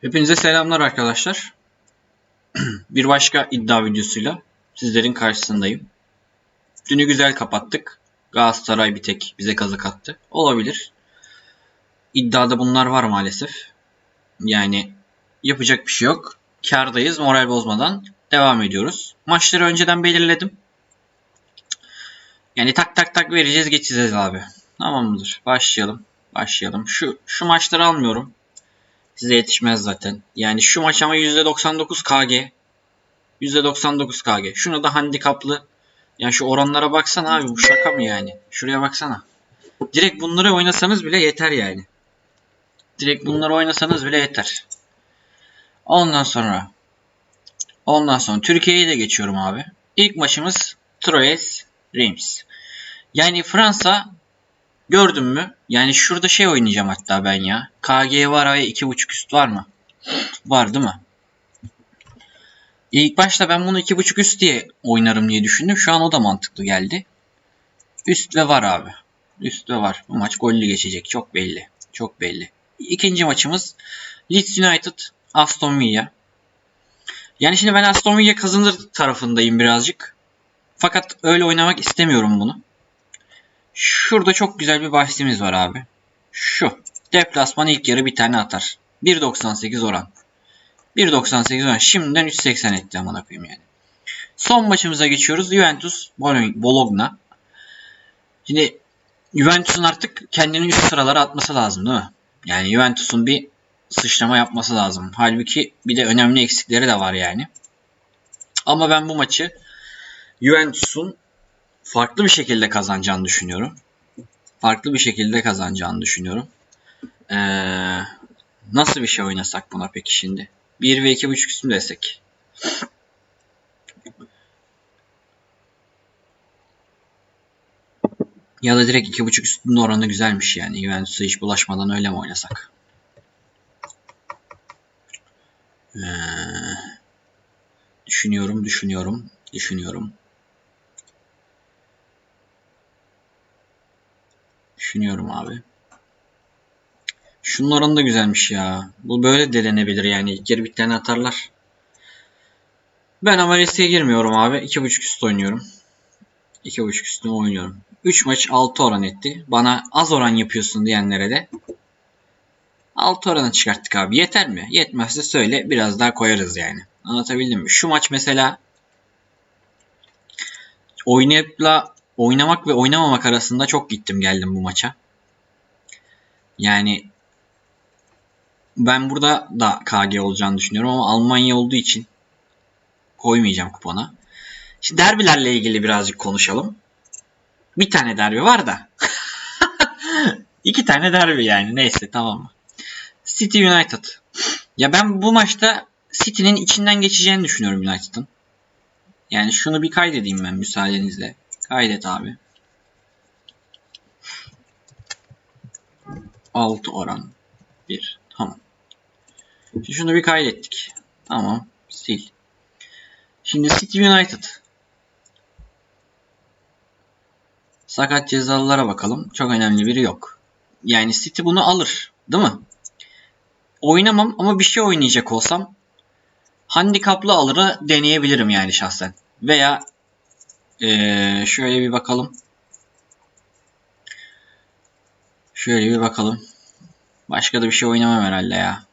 Hepinize selamlar arkadaşlar. Bir başka iddia videosuyla sizlerin karşısındayım. Dünü güzel kapattık. Galatasaray bir tek bize kazık attı. Olabilir. İddiada bunlar var maalesef. Yani yapacak bir şey yok. Kardayız. Moral bozmadan devam ediyoruz. Maçları önceden belirledim. Yani tak tak tak vereceğiz geçeceğiz abi. Tamam mıdır? Başlayalım. Başlayalım. Şu şu maçları almıyorum. Size yetişmez zaten. Yani şu maç ama %99 KG. %99 KG. Şunu da handikaplı. Yani şu oranlara baksana abi bu şaka mı yani? Şuraya baksana. Direkt bunları oynasanız bile yeter yani. Direkt bunları oynasanız bile yeter. Ondan sonra Ondan sonra Türkiye'ye de geçiyorum abi. İlk maçımız Troyes Reims. Yani Fransa gördün mü? Yani şurada şey oynayacağım hatta ben ya. KG var ve 2.5 üst var mı? Var değil mi? İlk başta ben bunu 2.5 üst diye oynarım diye düşündüm. Şu an o da mantıklı geldi. Üst ve var abi. Üst ve var. Bu maç gollü geçecek. Çok belli. Çok belli. İkinci maçımız Leeds United Aston Villa. Yani şimdi ben Aston Villa kazanır tarafındayım birazcık. Fakat öyle oynamak istemiyorum bunu. Şurada çok güzel bir bahsimiz var abi. Şu. Deplasman ilk yarı bir tane atar. 1.98 oran. 1.98 oran. Şimdiden 3.80 etti amına koyayım yani. Son maçımıza geçiyoruz. Juventus Bologna. Şimdi Juventus'un artık kendini üst sıralara atması lazım değil mi? Yani Juventus'un bir sıçrama yapması lazım. Halbuki bir de önemli eksikleri de var yani. Ama ben bu maçı Juventus'un farklı bir şekilde kazanacağını düşünüyorum. Farklı bir şekilde kazanacağını düşünüyorum. Ee, nasıl bir şey oynasak buna peki şimdi? 1 ve 2.5 üstü desek? Ya da direkt 2.5 üstünün oranı güzelmiş yani. Juventus'a hiç bulaşmadan öyle mi oynasak? Ee, düşünüyorum, düşünüyorum, düşünüyorum. Düşünüyorum abi. Şunun oranı da güzelmiş ya. Bu böyle denenebilir yani. Yarı bir tane atarlar. Ben ama girmiyorum abi. 2.5 üst oynuyorum. 2.5 üstüne oynuyorum. 3 maç 6 oran etti. Bana az oran yapıyorsun diyenlere de 6 oranı çıkarttık abi. Yeter mi? Yetmezse söyle. Biraz daha koyarız yani. Anlatabildim mi? Şu maç mesela oynayıpla oynamak ve oynamamak arasında çok gittim geldim bu maça. Yani ben burada da KG olacağını düşünüyorum ama Almanya olduğu için koymayacağım kupona. Şimdi derbilerle ilgili birazcık konuşalım. Bir tane derbi var da. İki tane derbi yani. Neyse tamam mı? City United. Ya ben bu maçta City'nin içinden geçeceğini düşünüyorum United'ın. Yani şunu bir kaydedeyim ben müsaadenizle. Kaydet abi. 6 oran 1. Tamam. Şimdi şunu bir kaydettik. Tamam. Sil. Şimdi City United. Sakat cezalılara bakalım. Çok önemli biri yok. Yani City bunu alır. Değil mi? Oynamam ama bir şey oynayacak olsam handikaplı alırı deneyebilirim yani şahsen. Veya ee, şöyle bir bakalım. Şöyle bir bakalım. Başka da bir şey oynamam herhalde ya.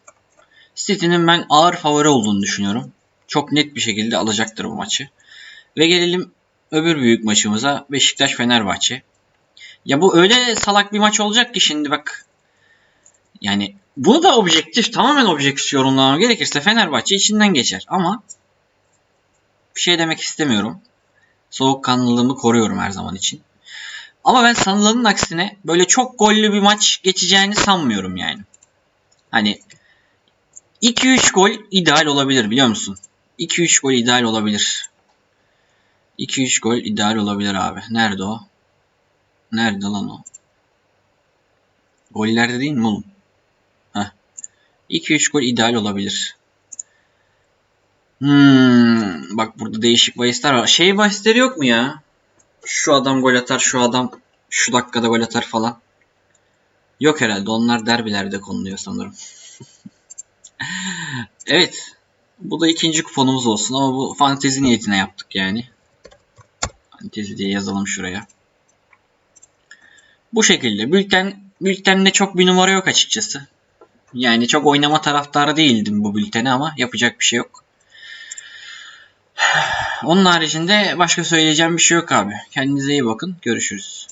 City'nin ben ağır favori olduğunu düşünüyorum. Çok net bir şekilde alacaktır bu maçı. Ve gelelim öbür büyük maçımıza Beşiktaş-Fenerbahçe. Ya bu öyle salak bir maç olacak ki şimdi bak. Yani bunu da objektif, tamamen objektif yorumlamam gerekirse Fenerbahçe içinden geçer. Ama bir şey demek istemiyorum. Soğukkanlılığımı koruyorum her zaman için. Ama ben sanılanın aksine böyle çok gollü bir maç geçeceğini sanmıyorum yani. Hani 2-3 gol ideal olabilir biliyor musun? 2-3 gol ideal olabilir. 2-3 gol ideal olabilir abi. Nerede o? Nerede lan o? Gollerde değil mi oğlum? Heh. 2-3 gol ideal olabilir. Hmm, bak burada değişik bahisler var. Şey bahisleri yok mu ya? Şu adam gol atar, şu adam şu dakikada gol atar falan. Yok herhalde. Onlar derbilerde konuluyor sanırım. Evet. Bu da ikinci kuponumuz olsun ama bu fantezi niyetine yaptık yani. Fantezi diye yazalım şuraya. Bu şekilde. Bülten, bültende çok bir numara yok açıkçası. Yani çok oynama taraftarı değildim bu bülteni ama yapacak bir şey yok. Onun haricinde başka söyleyeceğim bir şey yok abi. Kendinize iyi bakın. Görüşürüz.